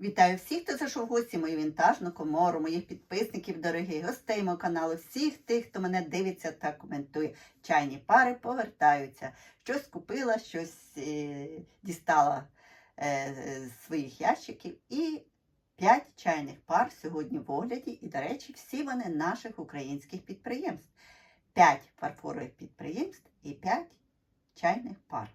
Вітаю всіх, хто зайшов в гості мою вінтажну комору, моїх підписників, дорогих гостей мого каналу, всіх тих, хто мене дивиться та коментує. Чайні пари повертаються. Щось купила, щось е, дістала е, з своїх ящиків. І 5 чайних пар сьогодні в огляді. І, до речі, всі вони наших українських підприємств. 5 фарфорових підприємств і 5 чайних пар.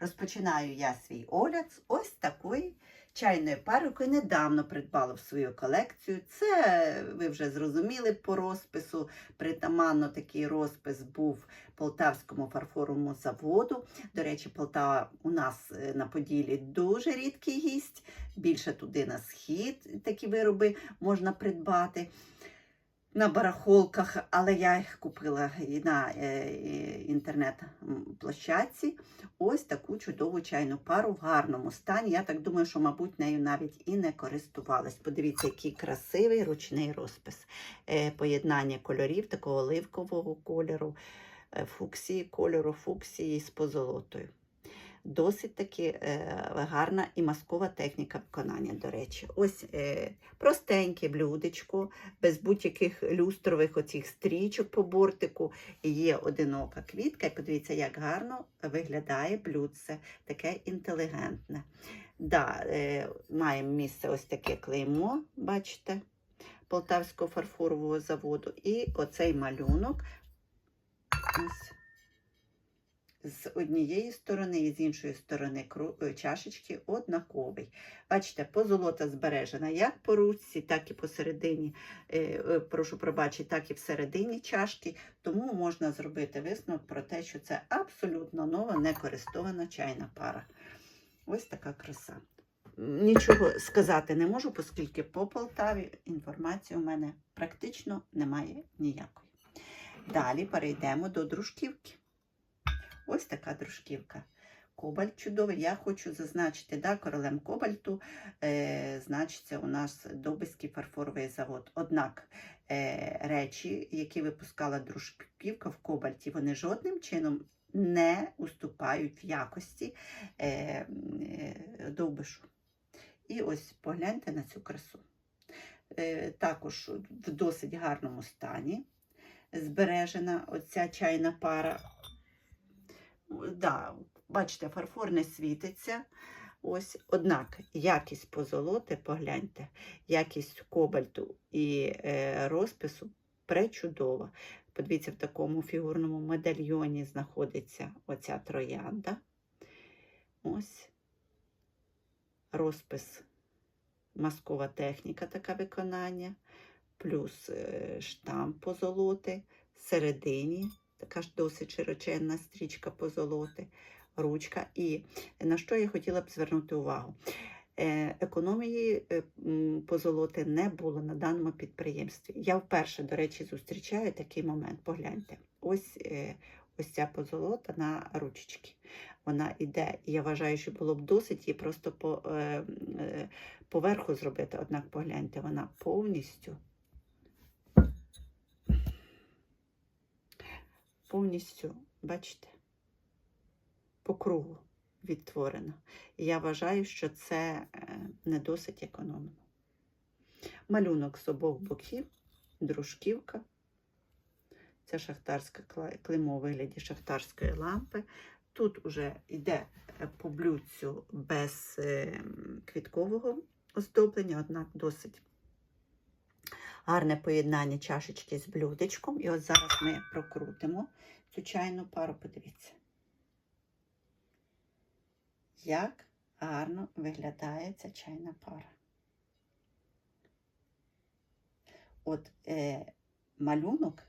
Розпочинаю я свій огляд з ось такої чайної пари, недавно придбала в свою колекцію. Це ви вже зрозуміли по розпису. Притаманно такий розпис був Полтавському фарфоровому заводу. До речі, Полтава у нас е, на Поділі дуже рідкий гість. Більше туди на схід такі вироби можна придбати. На барахолках, але я їх купила і на е, інтернет-площадці. Ось таку чудову чайну пару в гарному стані. Я так думаю, що, мабуть, нею навіть і не користувалась. Подивіться, який красивий ручний розпис. Е, Поєднання кольорів, такого оливкового кольору, е, фуксії, кольору фуксії з позолотою. Досить таки е, гарна і маскова техніка виконання, до речі. Ось е, простеньке блюдечко, без будь-яких люстрових оцих стрічок по бортику. Є одинока квітка. І подивіться, як гарно виглядає блюдце, таке інтелігентне. Да, е, Маємо місце ось таке клеймо, бачите, Полтавського фарфорового заводу. І оцей малюнок. Ось з однієї сторони і з іншої сторони е, чашечки однаковий. Бачите, позолота збережена як по ручці, так і посередині, е, е, прошу пробачити, так і всередині чашки. Тому можна зробити висновок про те, що це абсолютно нова, некористована чайна пара. Ось така краса. Нічого сказати не можу, оскільки по Полтаві інформації у мене практично немає ніякої. Далі перейдемо до дружківки. Ось така дружківка. Кобальт чудовий. Я хочу зазначити, да, королем кобальту е, значиться у нас Добиський фарфоровий завод. Однак е, речі, які випускала дружківка в кобальті, вони жодним чином не уступають в якості е, е, довбишу. І ось погляньте на цю красу. Е, також в досить гарному стані збережена оця чайна пара. Да, бачите, фарфор не світиться. Ось, однак якість позолоти, погляньте, якість кобальту і е, розпису пречудова. Подивіться, в такому фігурному медальйоні знаходиться оця троянда. Ось розпис, маскова техніка, таке виконання, плюс е, штамп позолоти, всередині така ж досить широченна стрічка позолоти, ручка. І на що я хотіла б звернути увагу? Е, Економії е, позолоти не було на даному підприємстві. Я вперше, до речі, зустрічаю такий момент. Погляньте, ось е, ось ця позолота на ручечки. Вона йде, і я вважаю, що було б досить її просто по, поверху зробити. Однак погляньте, вона повністю. Повністю, бачите, по кругу відтворено. І я вважаю, що це е, не досить економно. Малюнок з обох боків, дружківка. Це шахтарське кла- клеймо у вигляді шахтарської лампи. Тут вже йде е, по блюдцю без е, квіткового оздоблення, однак досить гарне поєднання чашечки з блюдечком. І от зараз ми прокрутимо цю чайну пару, подивіться. Як гарно виглядає ця чайна пара. От е, малюнок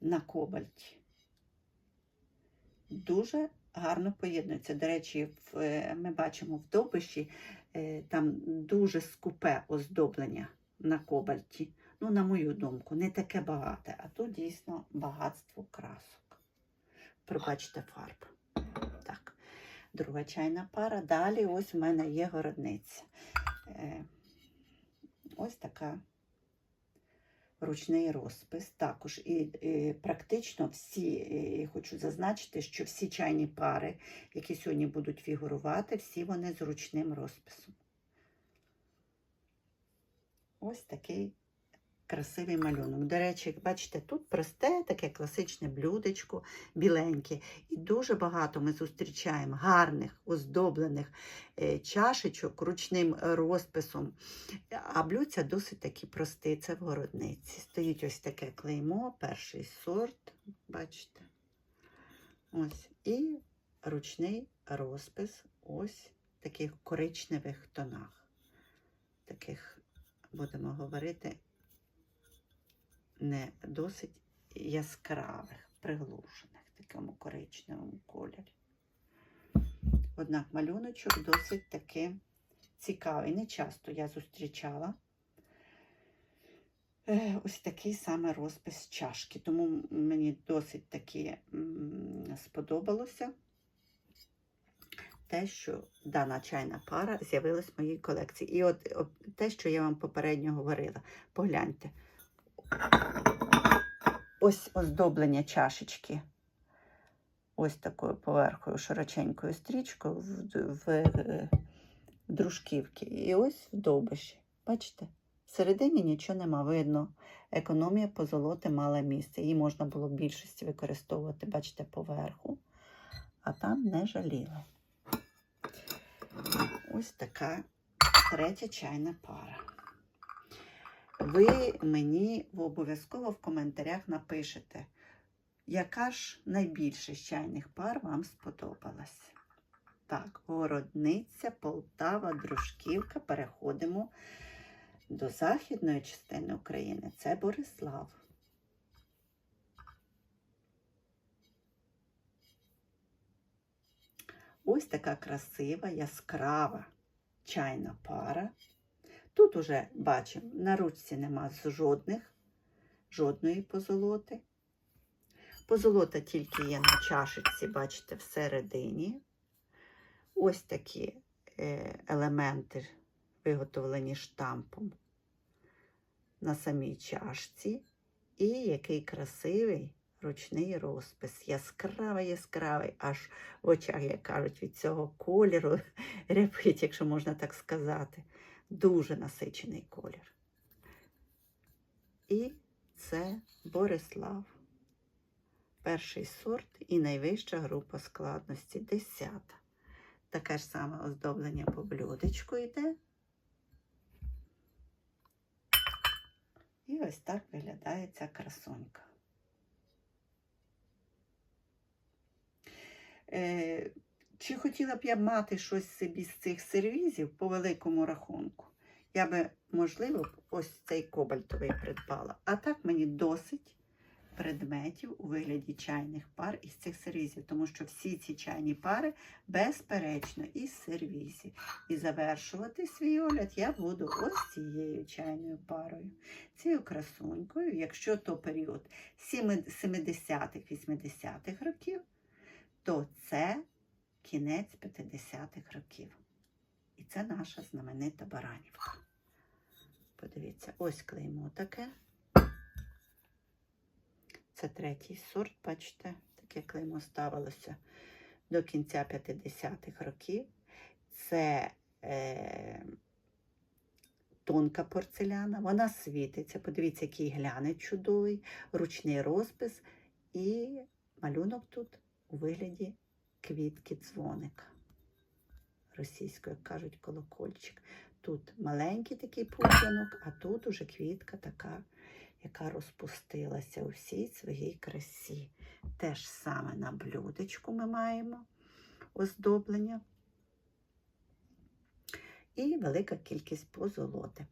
на кобальті дуже гарно поєднується. До речі, в, е, ми бачимо в добиші е, там дуже скупе оздоблення на кобальті. Ну, на мою думку, не таке багате, а тут дійсно багатство красок. Пробачте фарб. Так, друга чайна пара. Далі ось у мене є городниця. Е, ось така ручний розпис. Також і, і практично всі, і хочу зазначити, що всі чайні пари, які сьогодні будуть фігурувати, всі вони з ручним розписом. Ось такий красивий малюнок. До речі, як бачите, тут просте таке класичне блюдечко, біленьке. І дуже багато ми зустрічаємо гарних, оздоблених е, чашечок ручним розписом. А блюдця досить такі прості, це в городниці. Стоїть ось таке клеймо, перший сорт, бачите. Ось. І ручний розпис ось таких коричневих тонах. Таких, будемо говорити, не досить яскравих, приглушених в такому коричневому кольорі. Однак малюночок досить таки цікавий. Не часто я зустрічала е, ось такий саме розпис чашки. Тому мені досить таки сподобалося те, що дана чайна пара з'явилась в моїй колекції. І от, от те, що я вам попередньо говорила, погляньте. Ось оздоблення чашечки. Ось такою поверхою широченькою стрічкою в, в, в дружківки. І ось в довбиші. Бачите? Всередині нічого нема видно. Економія позолоти мала місце. Її можна було в більшості використовувати, бачите, поверху, а там не жаліли. Ось така третя чайна пара. Ви мені обов'язково в коментарях напишете, яка ж найбільше з чайних пар вам сподобалась. Так, Городниця, Полтава, Дружківка. Переходимо до західної частини України. Це Борислав. Ось така красива, яскрава чайна пара. Тут уже бачимо, на ручці нема жодних, жодної позолоти. Позолота тільки є на чашечці, бачите, всередині. Ось такі е, елементи, виготовлені штампом на самій чашці. І який красивий ручний розпис. Яскравий, яскравий, аж в очах, як кажуть, від цього кольору рябить, якщо можна так сказати. Дуже насичений колір. І це Борислав. Перший сорт і найвища група складності десята. Таке ж саме оздоблення по блюдечку йде. І ось так виглядає ця красунька. Е, чи хотіла б я мати щось собі з цих сервізів по великому рахунку? Я би, можливо, ось цей кобальтовий придбала. А так мені досить предметів у вигляді чайних пар із цих сервізів, тому що всі ці чайні пари, безперечно, із сервізів. І завершувати свій огляд я буду ось цією чайною парою, цією красунькою, якщо то період 70-х-80-х років, то це кінець 50-х років. І це наша знаменита Баранівка. Подивіться, ось клеймо таке. Це третій сорт, бачите, таке клеймо ставилося до кінця 50-х років. Це е, тонка порцеляна, вона світиться. Подивіться, який глянець чудовий, ручний розпис і малюнок тут у вигляді квітки дзвоника. Російською кажуть колокольчик. Тут маленький такий пуп'янок, а тут уже квітка така, яка розпустилася у всій своїй красі. Те ж саме на блюдечку ми маємо оздоблення. І велика кількість позолоти.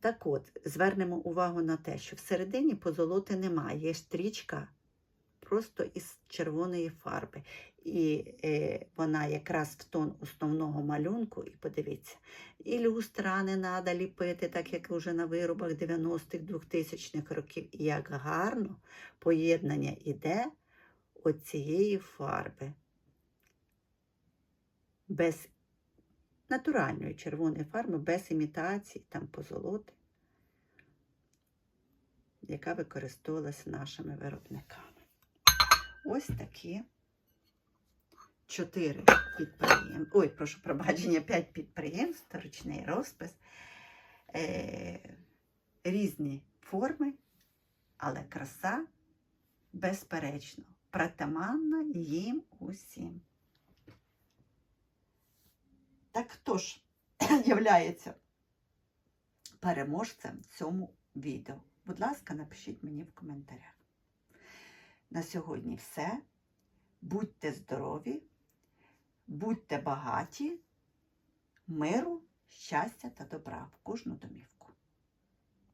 Так от, звернемо увагу на те, що всередині позолоти немає. Є стрічка просто із червоної фарби. І е, вона якраз в тон основного малюнку, і подивіться, і люстра не треба ліпити, так як вже на виробах 90-х, 2000-х років. І як гарно поєднання іде оцієї фарби. Без натуральної червоної фарби, без імітації, там позолоти, яка використовувалася нашими виробниками. Ось такі чотири підприємства, ой, прошу пробачення, п'ять підприємств, ручний розпис. Е, різні форми, але краса, безперечно, притаманна їм усім. Так хто ж являється переможцем в цьому відео? Будь ласка, напишіть мені в коментарях. На сьогодні все. Будьте здорові, будьте багаті, миру, щастя та добра в кожну домівку.